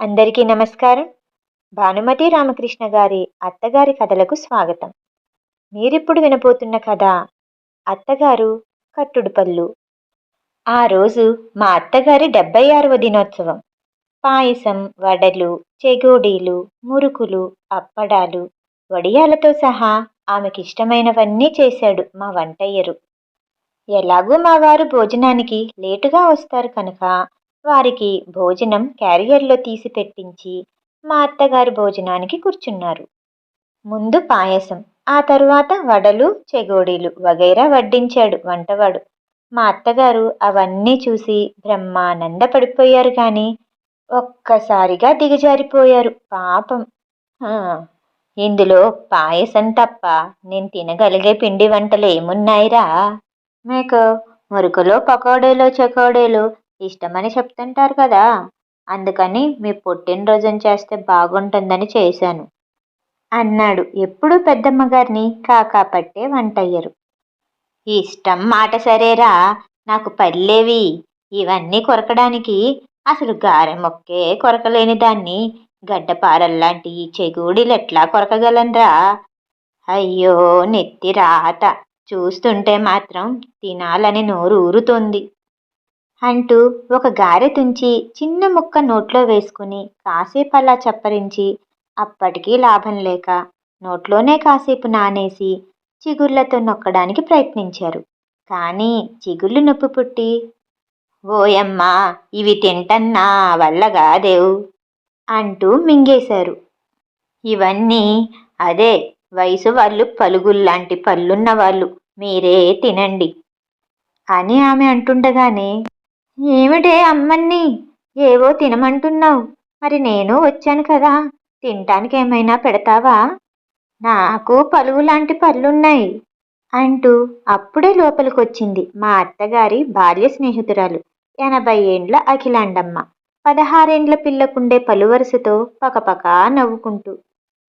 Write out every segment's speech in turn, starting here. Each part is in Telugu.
అందరికీ నమస్కారం. భానుమతి రామకృష్ణ గారి అత్తగారి కథలకు స్వాగతం. మీరిప్పుడు వినబోతున్న కథ అత్తగారు కట్టుడు పళ్ళు ఆ రోజు మా అత్తగారి డెబ్బై ఆరవ దినోత్సవం. పాయసం వడలు చెగోడీలు మురుకులు అప్పడాలు వడియాలతో సహా ఆమెకి ఇష్టమైనవన్నీ చేశాడు మా వంటయ్యరు. ఎలాగూ మా వారు భోజనానికి లేటుగా వస్తారు కనుక వారికి భోజనం క్యారియర్లో తీసి పెట్టించి మా అత్తగారు భోజనానికి కూర్చున్నారు. ముందు పాయసం ఆ తరువాత వడలు చెగోడీలు వగైరా వడ్డించాడు వంటవాడు. మా అత్తగారు అవన్నీ చూసి బ్రహ్మానంద పడిపోయారు కానీ ఒక్కసారిగా దిగజారిపోయారు. పాపం. ఇందులో పాయసం తప్ప నేను తినగలిగే పిండి వంటలు ఏమున్నాయిరా? మీకు మురుకులో పకోడీలు చకోడీలు ఇష్టమని చెప్తుంటారు కదా. అందుకని మీ పుట్టినరోజున చేస్తే బాగుంటుందని చేశాను. అన్నాడు. ఎప్పుడూ పెద్దమ్మ గారిని కాకా పట్టే వంటయ్యరు. ఇష్టం మాట సరేరా నాకు పల్లెవి ఇవన్నీ కొరకడానికి అసలు గారె మొక్కే కొరకలేని దాన్ని గడ్డపారల్లాంటి ఈ ఎట్లా కొరకగలనరా? అయ్యో నెత్తి రాత. చూస్తుంటే మాత్రం తినాలని నోరు ఊరుతుంది. అంటూ ఒక గారె తుంచి చిన్న ముక్క నోట్లో వేసుకుని కాసేపు అలా చప్పరించి అప్పటికీ లాభం లేక నోట్లోనే కాసేపు నానేసి చిగుళ్ళతో నొక్కడానికి ప్రయత్నించారు. కానీ చిగుళ్ళు నొప్పి పుట్టి ఓయమ్మా ఇవి తింటన్నా వల్లగాదేవు అంటూ మింగేశారు. ఇవన్నీ అదే వయసు వాళ్ళు పలుగుల్లాంటి పళ్ళున్న వాళ్ళు మీరే తినండి అని ఆమె అంటుండగానే ఏమిటే అమ్మన్ని? ఏవో తినమంటున్నావు. మరి నేను వచ్చాను కదా. తినటానికి ఏమైనా పెడతావా? నాకు పలువు లాంటి పళ్ళున్నాయి అంటూ అప్పుడే లోపలికొచ్చింది మా అత్తగారి బాల్య స్నేహితురాలు. ఎనభై ఏండ్ల అఖిలాండమ్మ. పదహారేండ్ల పిల్లకుండే పలువరుసతో పకపకా నవ్వుకుంటూ.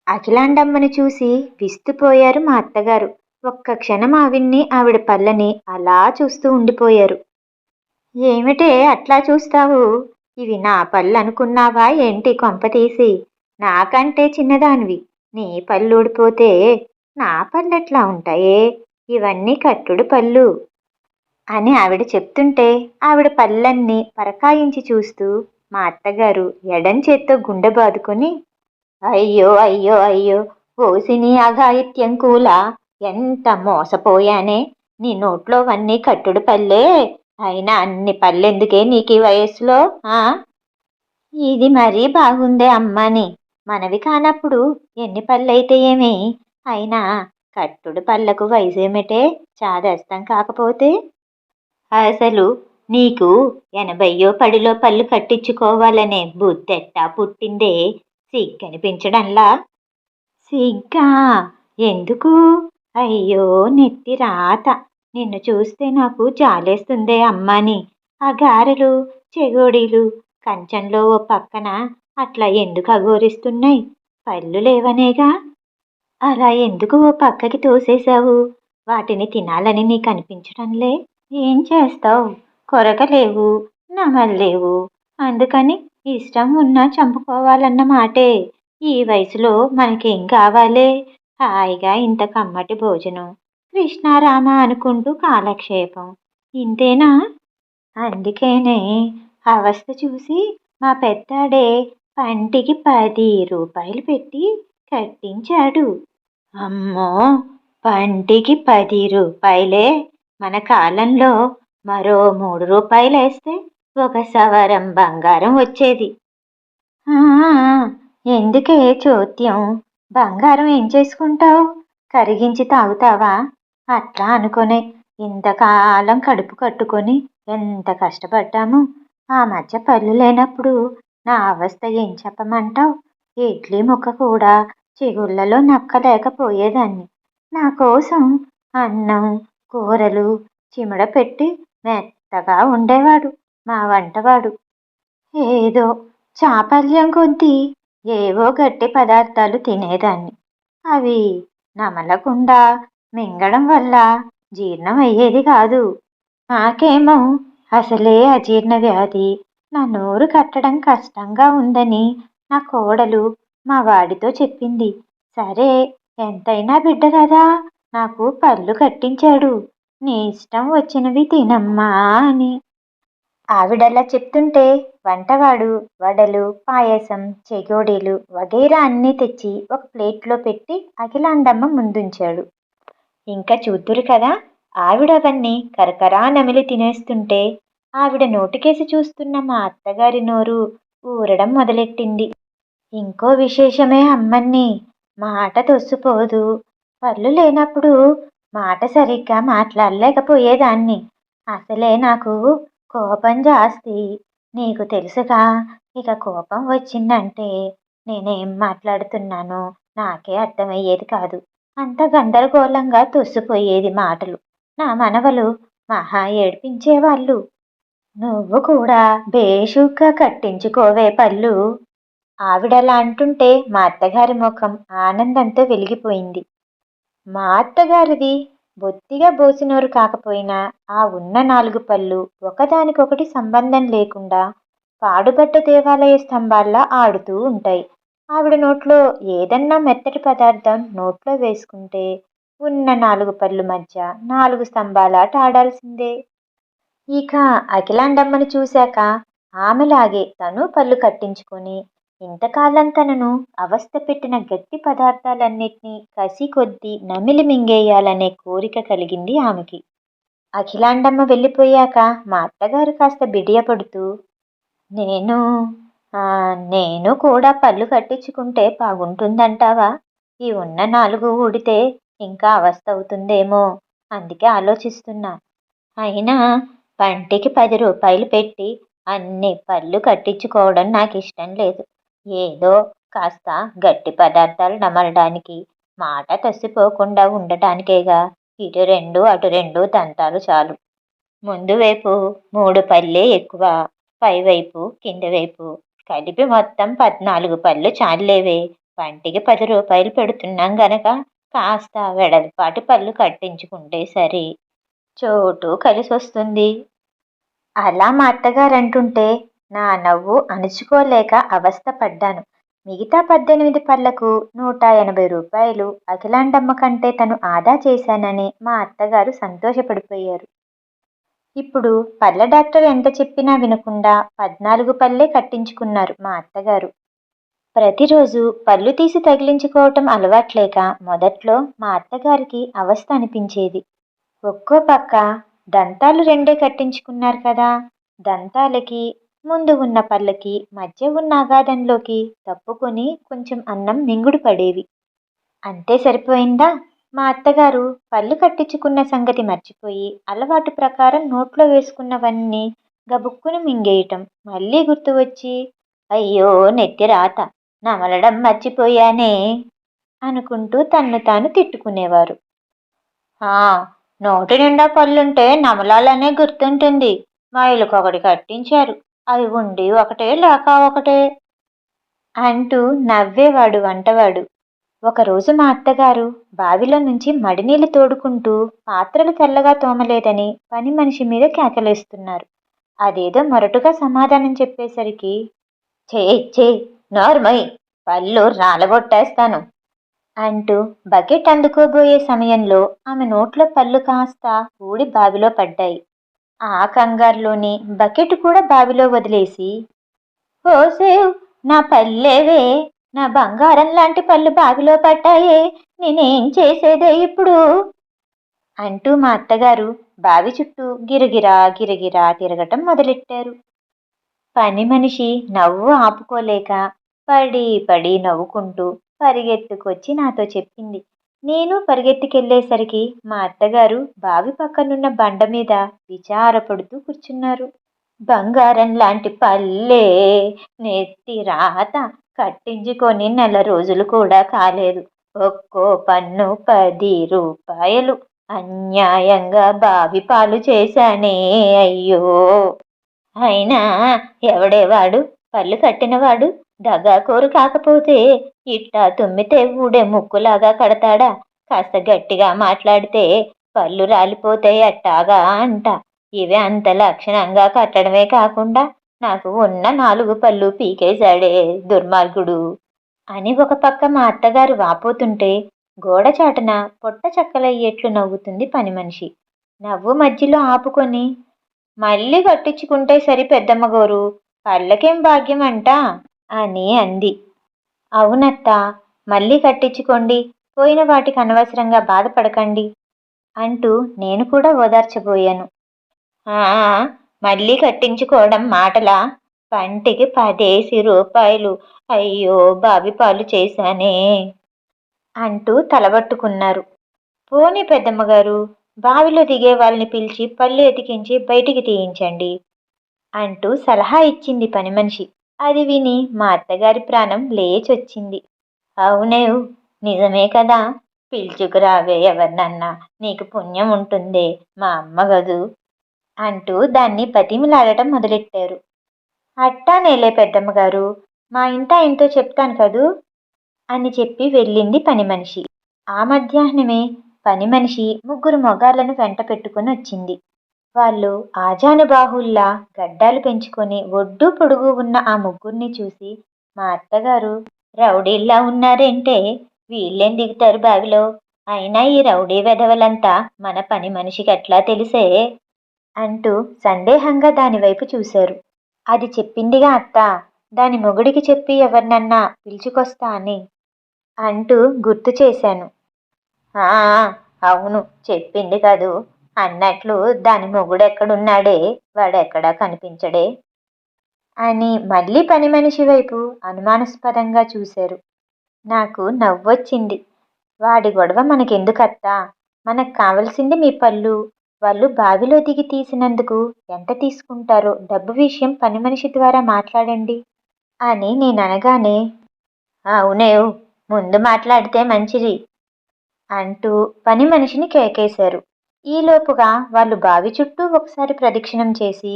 అఖిలాండమ్మని చూసి విస్తుపోయారు మా అత్తగారు. ఒక్క క్షణం ఆవిన్ని ఆవిడ పళ్ళని అలా చూస్తూ ఉండిపోయారు. ఏమిటే అట్లా చూస్తావు? ఇవి నా పళ్ళు అనుకున్నావా ఏంటి కొంప తీసి? నాకంటే చిన్నదానివి. నీ పళ్ళు ఊడిపోతే నా పళ్ళు ఎట్లా ఉంటాయే? ఇవన్నీ కట్టుడు పళ్ళు. అని ఆవిడ చెప్తుంటే ఆవిడ పళ్ళన్నీ పరకాయించి చూస్తూ మా అత్తగారు ఎడం చేత్తో గుండె బాదుకొని అయ్యో అయ్యో అయ్యో ఓసిని అఘాయిత్యం కూల? ఎంత మోసపోయానే? నీ నోట్లోవన్నీ కట్టుడు పల్లే అయినా అన్ని పళ్ళెందుకే నీకు ఈ వయసులో ఆ? ఇది మరీ బాగుందే అమ్మని. మనవి కానప్పుడు ఎన్ని పళ్ళైతే ఏమి? అయినా కట్టుడు పళ్ళకు వయసు ఏమిటే? చాదస్తం కాకపోతే? అసలు నీకు ఎనభయ్యో పడిలో పళ్ళు కట్టించుకోవాలనే బుద్ధెట్టా పుట్టిందే సిగ్గనిపించడంలా? సిగ్గా? ఎందుకు? అయ్యో నెత్తి రాత. నిన్ను చూస్తే నాకు చాలేస్తుందే అమ్మాని. ఆ గారెలు చెగోడీలు కంచంలో ఓ పక్కన అట్లా ఎందుకు అఘోరిస్తున్నాయి? పళ్ళు లేవనేగా? అలా ఎందుకు ఓ పక్కకి తోసేశావు? వాటిని తినాలని నీకు అనిపించడంలే ఏం చేస్తావు? కొరకలేవు నమల్లేవు అందుకని ఇష్టం ఉన్నా చంపుకోవాలన్న మాటే. ఈ వయసులో మనకేం కావాలే? హాయిగా ఇంత కమ్మటి భోజనం. కృష్ణారామ అనుకుంటూ కాలక్షేపం. ఇంతేనా? అందుకేనే అవస్థ చూసి మా పెద్దాడే పంటికి పది రూపాయలు పెట్టి కట్టించాడు. అమ్మో! పంటికి పది రూపాయలే? మన కాలంలో మరో మూడు రూపాయలు వేస్తే ఒక సవరం బంగారం వచ్చేది. ఎందుకే చోద్యం బంగారం ఏం చేసుకుంటావు? కరిగించి తాగుతావా? అట్లా అనుకునే ఇంతకాలం కడుపు కట్టుకొని ఎంత కష్టపడ్డాము? ఆ మధ్య పళ్ళు లేనప్పుడు నా అవస్థ ఏం చెప్పమంటావు? ఇడ్లీ ముక్క కూడా చిగుళ్ళలో నక్కలేకపోయేదాన్ని. నా కోసం అన్నం కూరలు చిమడ పెట్టి మెత్తగా ఉండేవాడు మా వంటవాడు. ఏదో చాపల్యం కొద్దీ ఏవో గట్టి పదార్థాలు తినేదాన్ని. అవి నమలకుండా మింగడం వల్ల జీర్ణం అయ్యేది కాదు. నాకేమో అసలే అజీర్ణ వ్యాధి. నా నోరు కట్టడం కష్టంగా ఉందని నా కోడలు మా వాడితో చెప్పింది. సరే ఎంతైనా బిడ్డ కదా నాకు పళ్ళు కట్టించాడు. నీ ఇష్టం వచ్చినవి తినమ్మా అని. ఆవిడలా చెప్తుంటే వంటవాడు వడలు పాయసం చెగోడీలు వగైరా అన్నీ తెచ్చి ఒక ప్లేట్లో పెట్టి అఖిలాండమ్మ ముందుంచాడు. ఇంకా చూద్దురు కదా? ఆవిడ అవన్నీ కరకరా నమిలి తినేస్తుంటే ఆవిడ నోటికేసి చూస్తున్న మా అత్తగారి నోరు ఊరడం మొదలెట్టింది. ఇంకో విశేషమే అమ్మన్ని మాట తొస్సుపోదు పళ్ళు లేనప్పుడు మాట సరిగ్గా మాట్లాడలేకపోయేదాన్ని. అసలే నాకు కోపం జాస్తి. నీకు తెలుసుగా ఇక కోపం వచ్చిందంటే నేనేం మాట్లాడుతున్నానో నాకే అర్థమయ్యేది కాదు. అంత గందరగోళంగా తొసిపోయేది మాటలు. నా మనవలు మహా ఏడ్పించేవాళ్ళు. నువ్వు కూడా బేషుగ్గా కట్టించుకోవే పళ్ళు ఆవిడలా అంటుంటే మా అత్తగారి ముఖం ఆనందంతో వెలిగిపోయింది. మా అత్తగారిది బొత్తిగా బోసినోరు కాకపోయినా ఆ ఉన్న నాలుగు పళ్ళు ఒకదానికొకటి సంబంధం లేకుండా పాడుబడ్డ దేవాలయ స్తంభాల్లా ఆడుతూ ఉంటాయి. ఆవిడ నోట్లో ఏదన్నా మెత్తటి పదార్థం నోట్లో వేసుకుంటే ఉన్న నాలుగు పళ్ళు మధ్య నాలుగు స్తంభాలాట ఆడాల్సిందే. ఇక అఖిలాండమ్మను చూశాక ఆమెలాగే తను పళ్ళు కట్టించుకొని ఇంతకాలం తనను అవస్థ పెట్టిన గట్టి పదార్థాలన్నిటినీ కసి కొద్దీ నమిలి మింగేయాలనే కోరిక కలిగింది ఆమెకి. అఖిలాండమ్మ వెళ్ళిపోయాక మా అత్తగారు కాస్త బిడియపడుతూ నేను నేను కూడా పళ్ళు కట్టించుకుంటే బాగుంటుందంటావా? ఈ ఉన్న నాలుగు ఊడితే ఇంకా అవస్థ అవుతుందేమో అందుకే ఆలోచిస్తున్నా. అయినా పంటికి పది రూపాయలు పెట్టి అన్ని పళ్ళు కట్టించుకోవడం నాకు ఇష్టం లేదు. ఏదో కాస్త గట్టి పదార్థాలు నమలడానికి మాట తసిపోకుండా ఉండటానికేగా. ఇటు రెండు అటు రెండు దంతాలు చాలు. ముందు వైపు మూడు పళ్ళే ఎక్కువ పైవైపు కింద వైపు కలిపి మొత్తం పద్నాలుగు పళ్ళు చాలేవే పంటికి పది రూపాయలు పెడుతున్నాం గనక కాస్త వెడల్పాటి పళ్ళు కట్టించుకుంటే సరి. చోటు కలిసి వస్తుంది అలా మా అత్తగారు అంటుంటే నా నవ్వు అణుచుకోలేక అవస్థ పడ్డాను మిగతా పద్దెనిమిది పళ్ళకు నూట ఎనభై రూపాయలు అఖిలాండమ్మ కంటే తను ఆదా చేశానని మా అత్తగారు సంతోషపడిపోయారు. ఇప్పుడు పళ్ళ డాక్టర్ ఎంత చెప్పినా వినకుండా పద్నాలుగు పళ్ళే కట్టించుకున్నారు మా అత్తగారు. ప్రతిరోజు పళ్ళు తీసి తగిలించుకోవటం అలవాట్లేక మొదట్లో మా అత్తగారికి అవస్థ అనిపించేది. ఒక్కో పక్క దంతాలు రెండే కట్టించుకున్నారు కదా దంతాలకి ముందు ఉన్న పళ్ళకి మధ్య ఉన్న అగాధంలోకి తప్పుకొని కొంచెం అన్నం మింగుడు పడేవి. అంతే సరిపోయిందా? మా అత్తగారు పళ్ళు కట్టించుకున్న సంగతి మర్చిపోయి అలవాటు ప్రకారం నోట్లో వేసుకున్నవన్నీ గబుక్కును మింగేయటం మళ్ళీ గుర్తు వచ్చి అయ్యో నెత్తి రాత నమలడం మర్చిపోయానే అనుకుంటూ తన్ను తాను తిట్టుకునేవారు. నోటి నిండా పళ్ళుంటే నమలాలనే గుర్తుంటుంది. మా ఇల్లుకొకటి కట్టించారు. అవి ఉండి ఒకటే లేక ఒకటే అంటూ నవ్వేవాడు వంటవాడు. ఒకరోజు మా అత్తగారు బావిలో నుంచి మడినీళ్ళు తోడుకుంటూ పాత్రలు తెల్లగా తోమలేదని పని మనిషి మీద కేకలేస్తున్నారు. అదేదో మొరటుగా సమాధానం చెప్పేసరికి చే చే నార్మై పళ్ళు రాలగొట్టేస్తాను అంటూ బకెట్ అందుకోబోయే సమయంలో ఆమె నోట్లో పళ్ళు కాస్త ఊడి బావిలో పడ్డాయి. ఆ కంగారులోని బకెట్ కూడా బావిలో వదిలేసి ఓ సేవ్ నా పల్లెవే నా బంగారం లాంటి పళ్ళు బావిలో పట్టాయి నేనేం చేసేదే ఇప్పుడు? అంటూ మా అత్తగారు బావి చుట్టూ గిరగిరా గిరగిరా తిరగటం మొదలెట్టారు. పని మనిషి నవ్వు ఆపుకోలేక పడి పడి నవ్వుకుంటూ పరిగెత్తుకొచ్చి నాతో చెప్పింది. నేను పరిగెత్తికెళ్ళేసరికి మా అత్తగారు బావి పక్కనున్న బండ మీద విచారపడుతూ కూర్చున్నారు. బంగారం లాంటి పల్లే నెత్తి రాత కట్టించుకొని నెల రోజులు కూడా కాలేదు. ఒక్కో పన్ను పది రూపాయలు. అన్యాయంగా బావి పాలు చేశానే అయ్యో. అయినా ఎవడేవాడు? పళ్ళు కట్టినవాడు? దగాకోరు కాకపోతే ఇట్టా తుమ్మితే ఊడే ముక్కులాగా కడతాడా? కాస్త గట్టిగా మాట్లాడితే పళ్ళు రాలిపోతాయి అట్టాగా అంట. ఇవి అంత లక్షణంగా కట్టడమే కాకుండా నాకు ఉన్న నాలుగు పళ్ళు పీకేశాడే దుర్మార్గుడు. అని ఒక పక్క మా అత్తగారు వాపోతుంటే గోడ చాటున పొట్ట చక్కలయ్యేట్లు నవ్వుతుంది పని మనిషి. నవ్వు మధ్యలో ఆపుకొని మళ్ళీ కట్టించుకుంటే సరి పెద్దమ్మ గోరు పళ్ళకేం భాగ్యం అంట అని అంది. అవునత్త మళ్ళీ కట్టించుకోండి పోయిన వాటికి అనవసరంగా బాధపడకండి అంటూ నేను కూడా ఓదార్చబోయాను. మళ్ళీ కట్టించుకోవడం మాటలా? పంటికి పదేసి రూపాయలు అయ్యో బావి పాలు చేశానే. అంటూ తలబట్టుకున్నారు. పోనీ పెద్దమ్మగారు బావిలో దిగే వాళ్ళని పిలిచి పళ్ళు ఎతికించి బయటికి తీయించండి అంటూ సలహా ఇచ్చింది పని మనిషి. అది విని మా అత్తగారి ప్రాణం లేచొచ్చింది. అవునేవు నిజమే కదా? పిలుచుకురావే ఎవరినన్నా. నీకు పుణ్యం ఉంటుందే. మా అమ్మ గదు. అంటూ దాన్ని బతిమిలాడటం మొదలెట్టారు. అట్టానేలే నేలే పెద్దమ్మగారు మా ఇంట ఏంటో చెప్తాను కదూ? అని చెప్పి వెళ్ళింది పని మనిషి. ఆ మధ్యాహ్నమే పని మనిషి ముగ్గురు మొగాళ్ళను వెంట పెట్టుకుని వచ్చింది. వాళ్ళు ఆజానుబాహుల్లా గడ్డాలు పెంచుకొని ఒడ్డు పొడుగు ఉన్న ఆ ముగ్గురిని చూసి మా అత్తగారు రౌడీల్లా ఉన్నారేంటే వీళ్ళేం దిగుతారు బావిలో? అయినా ఈ రౌడీ వెధవలంతా మన పని మనిషికి ఎట్లా తెలిసే? అంటూ సందేహంగా దాని వైపు చూశారు. అది చెప్పిందిగా అత్త దాని మొగుడికి చెప్పి ఎవరినన్నా పిలుచుకొస్తా అని అంటూ గుర్తు చేశాను. అవును చెప్పింది కదూ. అన్నట్లు దాని మొగుడెక్కడున్నాడే? వాడెక్కడా కనిపించడే? అని మళ్ళీ పని మనిషి వైపు అనుమానాస్పదంగా చూశారు. నాకు నవ్వొచ్చింది. వాడి గొడవ మనకెందుకత్తా? మనకు కావలసింది మీ పళ్ళు వాళ్ళు బావిలో దిగి తీసినందుకు ఎంత తీసుకుంటారో డబ్బు విషయం పని మనిషి ద్వారా మాట్లాడండి. అని నేను అనగానే అవునేవ్ ముందు మాట్లాడితే మంచిది అంటూ పని మనిషిని కేకేశారు. ఈలోపుగా వాళ్ళు బావి చుట్టూ ఒకసారి ప్రదక్షిణం చేసి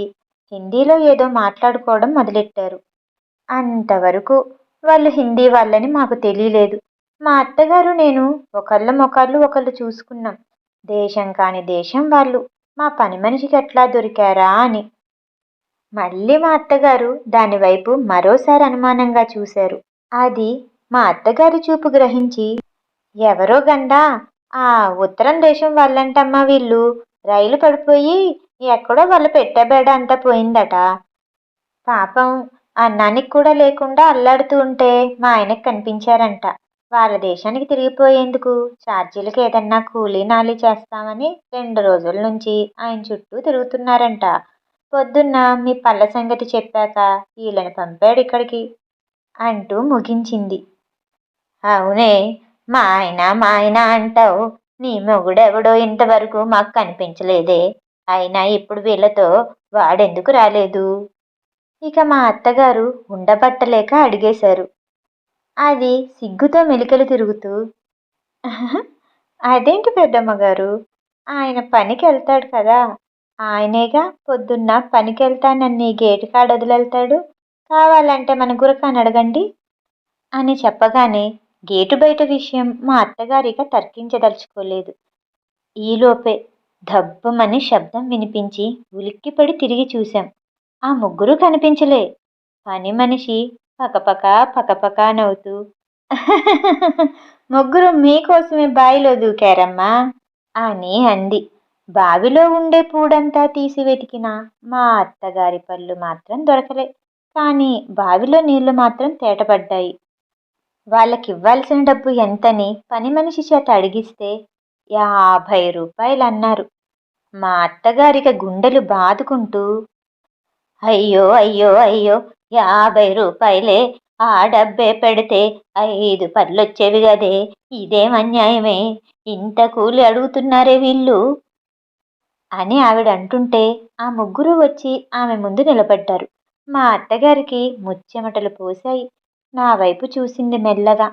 హిందీలో ఏదో మాట్లాడుకోవడం మొదలెట్టారు. అంతవరకు వాళ్ళు హిందీ వాళ్ళని మాకు తెలియలేదు. మా అత్తగారు నేను ఒకళ్ళ మొకాళ్ళు ఒకళ్ళు చూసుకున్నాం. దేశం కాని దేశం వాళ్ళు. మా పని మనిషికి ఎట్లా దొరికారా అని. మళ్ళీ మా అత్తగారు దానివైపు మరోసారి అనుమానంగా చూశారు. అది మా అత్తగారి చూపు గ్రహించి ఎవరో గండా ఆ ఉత్తరం దేశం వాళ్ళంటమ్మా వీళ్ళు. రైలు పడిపోయి ఎక్కడో వాళ్ళు పెట్టబేడ అంతా పోయిందట. పాపం అన్నానికి కూడా లేకుండా అల్లాడుతూ ఉంటే మా ఆయనకు కనిపించారంట. వాళ్ళ దేశానికి తిరిగిపోయేందుకు ఛార్జీలకు ఏదన్నా కూలీ నాలి చేస్తామని రెండు రోజుల నుంచి ఆయన చుట్టూ తిరుగుతున్నారంట. పొద్దున్న మీ పళ్ళ సంగతి చెప్పాక వీళ్ళని పంపాడు ఇక్కడికి అంటూ ముగించింది. అవునే మా ఆయన మా ఆయన అంటావు. నీ మొగుడెవడో ఇంతవరకు మాకు కనిపించలేదే. అయినా ఇప్పుడు వీళ్ళతో వాడెందుకు రాలేదు? ఇక మా అత్తగారు ఉండబట్టలేక అడిగేశారు. అది సిగ్గుతో మెలికలు తిరుగుతూ అదేంటి పెద్దమ్మ గారు? ఆయన పనికి వెళ్తాడు కదా. ఆయనేగా పొద్దున్న పనికి వెళ్తానని గేటు కాడ వదిలేళ్తాడు కావాలంటే మన గురకాన్ని అడగండి అని చెప్పగానే గేటు బయట విషయం మా అత్తగారిగా తర్కించదలుచుకోలేదు. ఈలోపే దబ్బమని శబ్దం వినిపించి ఉలిక్కిపడి తిరిగి చూశాం. ఆ ముగ్గురు కనిపించలే. పని మనిషి పకపక పకపక నవ్వుతూ. ముగ్గురు మీకోసమే బావిలో దూకారమ్మా అని అంది. బావిలో ఉండే పూడంతా తీసి వెతికినా మా అత్తగారి పళ్ళు మాత్రం దొరకలే కానీ బావిలో నీళ్ళు మాత్రం తేటపడ్డాయి. వాళ్ళకి ఇవ్వాల్సిన డబ్బు ఎంతని పని మనిషి చేత అడిగిస్తే యాభై రూపాయలు అన్నారు మా అత్తగారిక గుండెలు బాదుకుంటూ అయ్యో అయ్యో అయ్యో యాభై రూపాయలే ఆ డబ్బే పెడితే ఐదు పళ్ళొచ్చేవి కదే ఇదేం అన్యాయమే? ఇంత కూలి అడుగుతున్నారే వీళ్ళు? అని ఆవిడ అంటుంటే ఆ ముగ్గురు వచ్చి ఆమె ముందు నిలబడ్డారు. మా అత్తగారికి ముచ్చెమటలు పోశాయి. నా వైపు చూసింది మెల్లగా.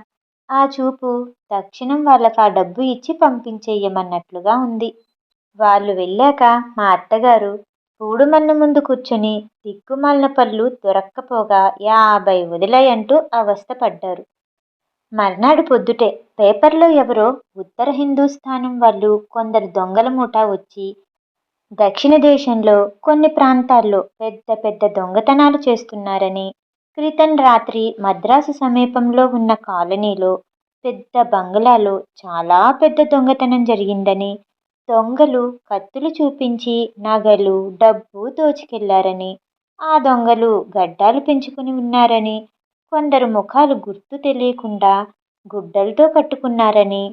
ఆ చూపు తక్షణం వాళ్ళకి ఆ డబ్బు ఇచ్చి పంపించేయమన్నట్లుగా ఉంది. వాళ్ళు వెళ్ళాక మా అత్తగారు పూడుమన్ను ముందు కూర్చొని దిక్కుమాలిన పళ్ళు దొరక్కపోగా యాభై వదిలాయంటూ అవస్థపడ్డారు. మర్నాడు పొద్దుటే పేపర్లో ఎవరో ఉత్తర హిందూస్థానం వాళ్ళు కొందరు దొంగల మూట వచ్చి దక్షిణ దేశంలో కొన్ని ప్రాంతాల్లో పెద్ద పెద్ద దొంగతనాలు చేస్తున్నారని క్రితం రాత్రి మద్రాసు సమీపంలో ఉన్న కాలనీలో పెద్ద బంగ్లాలో చాలా పెద్ద దొంగతనం జరిగిందని దొంగలు కత్తులు చూపించి నగలు డబ్బు దోచుకెళ్ళారని ఆ దొంగలు గడ్డాలు పెంచుకుని ఉన్నారని కొందరు ముఖాలు గుర్తు తెలియకుండా గుడ్డలతో కట్టుకున్నారని.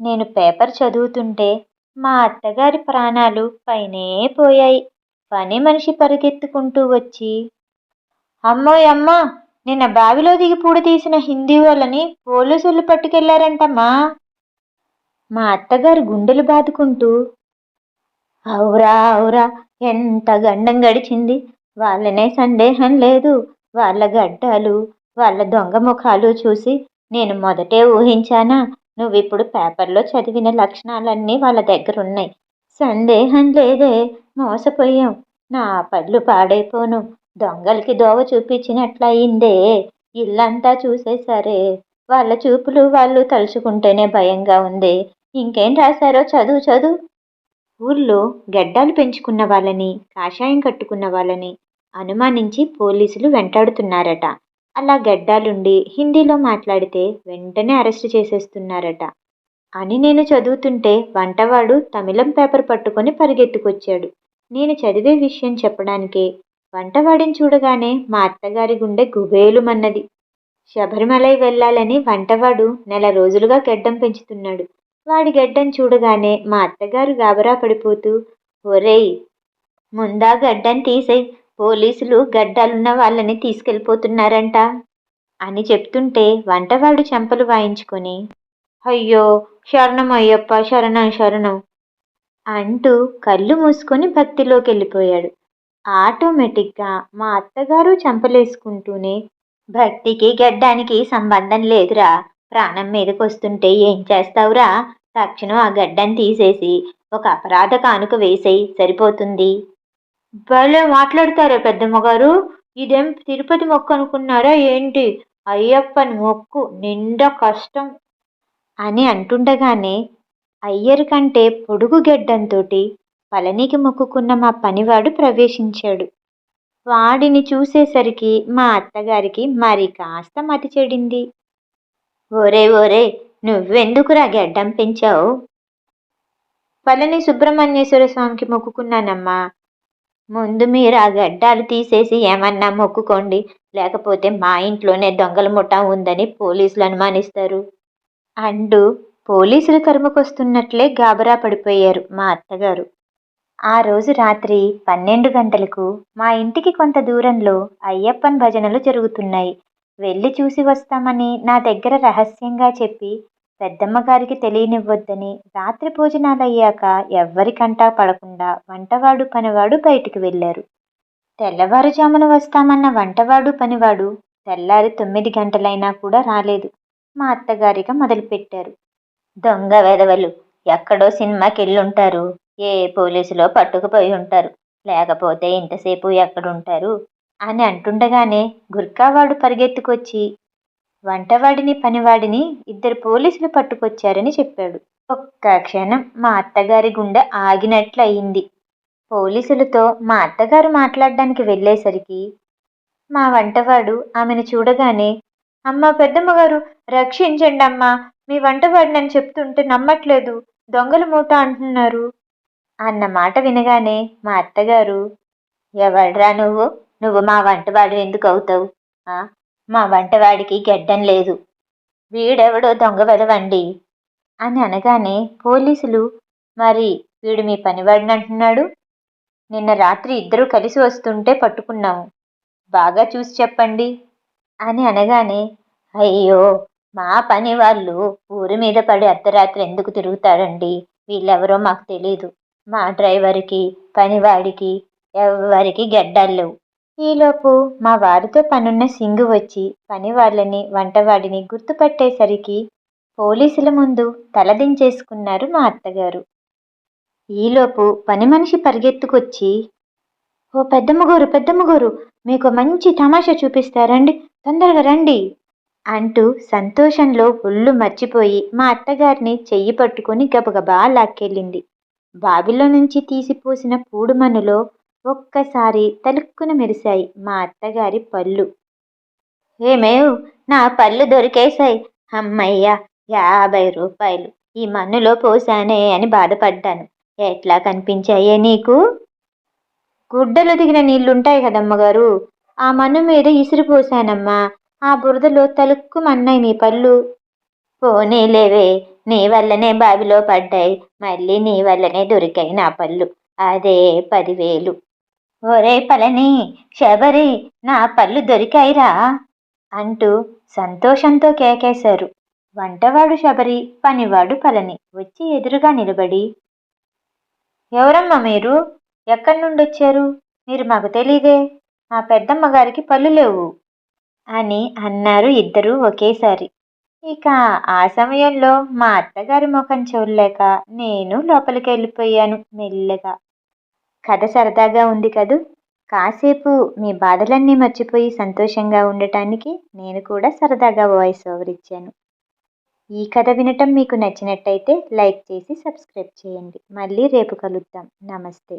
నేను పేపర్ చదువుతుంటే మా అత్తగారి ప్రాణాలు పైనే పోయాయి. పని మనిషి పరిగెత్తుకుంటూ వచ్చి అమ్మోయ్ అమ్మ నిన్న బావిలో దిగి పూడ తీసిన హిందీ వాళ్ళని పోలీసులు పట్టుకెళ్ళారంటమ్మా. మా అత్తగారు గుండెలు బాదుకుంటూ అవురా అవురా ఎంత గండం గడిచింది. వాళ్ళనే సందేహం లేదు. వాళ్ళ గడ్డాలు వాళ్ళ దొంగ ముఖాలు చూసి నేను మొదటే ఊహించానా నువ్విప్పుడు పేపర్లో చదివిన లక్షణాలన్నీ వాళ్ళ దగ్గర ఉన్నాయి సందేహం లేదే మోసపోయాం. నా పళ్ళు పాడైపోను. దొంగలకి దోవ చూపించినట్లయిందే. ఇల్లంతా చూసేసరే. వాళ్ళ చూపులు వాళ్ళు తలుచుకుంటేనే భయంగా ఉంది. ఇంకేం రాశారో చదువు చదువు. ఊర్లో గడ్డాలు పెంచుకున్న వాళ్ళని కాషాయం కట్టుకున్న వాళ్ళని అనుమానించి పోలీసులు వెంటాడుతున్నారట. అలా గడ్డాలుండి హిందీలో మాట్లాడితే వెంటనే అరెస్ట్ చేసేస్తున్నారట. అని నేను చదువుతుంటే వంటవాడు తమిళం పేపర్ పట్టుకొని పరిగెత్తుకొచ్చాడు. నేను చదివే విషయం చెప్పడానికే వంటవాడిని చూడగానే మా అత్తగారి గుండె గుబేలుమన్నది. శబరిమలై వెళ్ళాలని వంటవాడు నెల రోజులుగా గడ్డం పెంచుతున్నాడు. వాడి గడ్డం చూడగానే మా అత్తగారు గాబరా పడిపోతూ ఒరేయ్ ముందా గడ్డం తీసేయ్ పోలీసులు గడ్డాలున్న వాళ్ళని తీసుకెళ్ళిపోతున్నారంట అని చెప్తుంటే వంటవాడు చెంపలు వాయించుకొని అయ్యో శరణం అయ్యప్ప శరణం శరణం అంటూ కళ్ళు మూసుకొని భక్తిలోకి వెళ్ళిపోయాడు ఆటోమేటిక్గా మా అత్తగారు చెంపలేసుకుంటూనే భక్తికి గడ్డానికి సంబంధం లేదురా ప్రాణం మీదకి వస్తుంటే ఏం చేస్తావురా? తక్షణం ఆ గడ్డం తీసేసి ఒక అపరాధ కానుక వేసేయి సరిపోతుంది. భలే మాట్లాడతారా పెద్దమ్మ గారు ఇదేం తిరుపతి మొక్కు అనుకున్నారా ఏంటి? అయ్యప్పని మొక్కు నిండా కష్టం అని అంటుండగానే అయ్యరు కంటే పొడుగు గెడ్డంతో పళనికి మొక్కుకున్న మా పనివాడు ప్రవేశించాడు. వాడిని చూసేసరికి మా అత్తగారికి మరి కాస్త మతి చెడింది. ఓరే ఓరే నువ్వెందుకురా గడ్డం పెంచావు? పళని సుబ్రహ్మణ్యేశ్వర స్వామికి మొక్కుకున్నానమ్మా. ముందు మీరు ఆ గడ్డాలు తీసేసి ఏమన్నా మొక్కుకోండి. లేకపోతే మా ఇంట్లోనే దొంగల ముఠా ఉందని పోలీసులు అనుమానిస్తారు. అంటూ పోలీసులు కరుముకొస్తున్నట్లే గాబరా పడిపోయారు మా అత్తగారు. ఆ రోజు రాత్రి పన్నెండు గంటలకు మా ఇంటికి కొంత దూరంలో అయ్యప్పన్ భజనలు జరుగుతున్నాయి. వెళ్ళి చూసి వస్తామని నా దగ్గర రహస్యంగా చెప్పి పెద్దమ్మ గారికి తెలియనివ్వొద్దని రాత్రి భోజనాలు అయ్యాక ఎవ్వరికంటా పడకుండా వంటవాడు పనివాడు బయటికి వెళ్ళారు. తెల్లవారుజామున వస్తామన్న వంటవాడు పనివాడు తెల్లారి తొమ్మిది గంటలైనా కూడా రాలేదు. మా అత్తగారిగా మొదలుపెట్టారు. దొంగ వెధవలు ఎక్కడో సినిమాకి వెళ్ళుంటారు ఏ పోలీసులో పట్టుకుపోయి ఉంటారు. లేకపోతే ఇంతసేపు ఎక్కడుంటారు? అని అంటుండగానే గుర్కావాడు పరిగెత్తుకొచ్చి వంటవాడిని పనివాడిని ఇద్దరు పోలీసులు పట్టుకొచ్చారని చెప్పాడు. ఒక్క క్షణం మా అత్తగారి గుండె ఆగినట్లు అయింది పోలీసులతో మా అత్తగారు మాట్లాడడానికి వెళ్ళేసరికి మా వంటవాడు ఆమెను చూడగానే అమ్మ పెద్దమ్మగారు రక్షించండి అమ్మా మీ వంటవాడు నన్ను చెప్తుంటే నమ్మట్లేదు దొంగల మూట అంటున్నారు అన్న మాట వినగానే మా అత్తగారు ఎవడ్రా నువ్వు? నువ్వు మా వంటవాడు ఎందుకు అవుతావు? మా వంటవాడికి గెడ్డం లేదు. వీడెవడో దొంగ వెదవండి అని అనగానే పోలీసులు మరి వీడు మీ పనివాడిని అంటున్నాడు? నిన్న రాత్రి ఇద్దరూ కలిసి వస్తుంటే పట్టుకున్నాము. బాగా చూసి చెప్పండి. అని అనగానే అయ్యో మా పని వాళ్ళు ఊరి మీద పడి అర్ధరాత్రి ఎందుకు తిరుగుతారండి? వీళ్ళెవరో మాకు తెలీదు. మా డ్రైవర్కి పనివాడికి ఎవరికి గెడ్డాలు ఈలోపు మా వారితో పనున్న సింగు వచ్చి పని వాళ్ళని వంటవాడిని గుర్తుపట్టేసరికి పోలీసుల ముందు తలదించేసుకున్నారు మా అత్తగారు. ఈలోపు పని మనిషి పరిగెత్తుకొచ్చి ఓ పెద్దమ్మగోరు పెద్దమ్మగోరు మీకు మంచి తమాషా చూపిస్తారండి తొందరగా రండి అంటూ సంతోషంలో ఒళ్ళు మర్చిపోయి మా అత్తగారిని చెయ్యి పట్టుకుని గబగబా లాక్కెళ్ళింది. బావిలో నుంచి తీసిపోసిన పూడుమనులో ఒక్కసారి తలుక్కున మెరిశాయి మా అత్తగారి పళ్ళు. ఏమేవ్ నా పళ్ళు దొరికేశాయి. అమ్మయ్య యాభై రూపాయలు. ఈ మన్నులో పోసానే అని బాధపడ్డాను. ఎట్లా కనిపించాయే నీకు? గుడ్డలు దిగిన నీళ్ళుంటాయి కదమ్మగారు. ఆ మన్ను మీద ఇసిరిపోసానమ్మా ఆ బురదలో తలుక్కు మన్నాయి పళ్ళు. పోనీలేవే నీ వల్లనే బావిలో పడ్డాయి. మళ్ళీ నీ వల్లనే దొరికాయి నా పళ్ళు. అదే పదివేలు. ఒరే పలని శబరి నా పళ్ళు దొరికాయిరా అంటూ సంతోషంతో కేకేశారు. వంటవాడు శబరి పనివాడు పలని వచ్చి ఎదురుగా నిలబడి ఎవరమ్మా మీరు? ఎక్కడి నుండి వచ్చారు మీరు మాకు తెలీదే. మా పెద్దమ్మ గారికి పళ్ళు లేవు అని అన్నారు ఇద్దరూ ఒకేసారి. ఇక ఆ సమయంలో మా అత్తగారి ముఖం చూడలేక నేను లోపలికి వెళ్ళిపోయాను మెల్లగా. కథ సరదాగా ఉంది కదూ? కాసేపు మీ బాధలన్నీ మర్చిపోయి సంతోషంగా ఉండటానికి నేను కూడా సరదాగా వాయిస్ ఓవర్ ఇచ్చాను. ఈ కథ వినటం మీకు నచ్చినట్టయితే లైక్ చేసి సబ్స్క్రైబ్ చేయండి. మళ్ళీ రేపు కలుద్దాం. నమస్తే.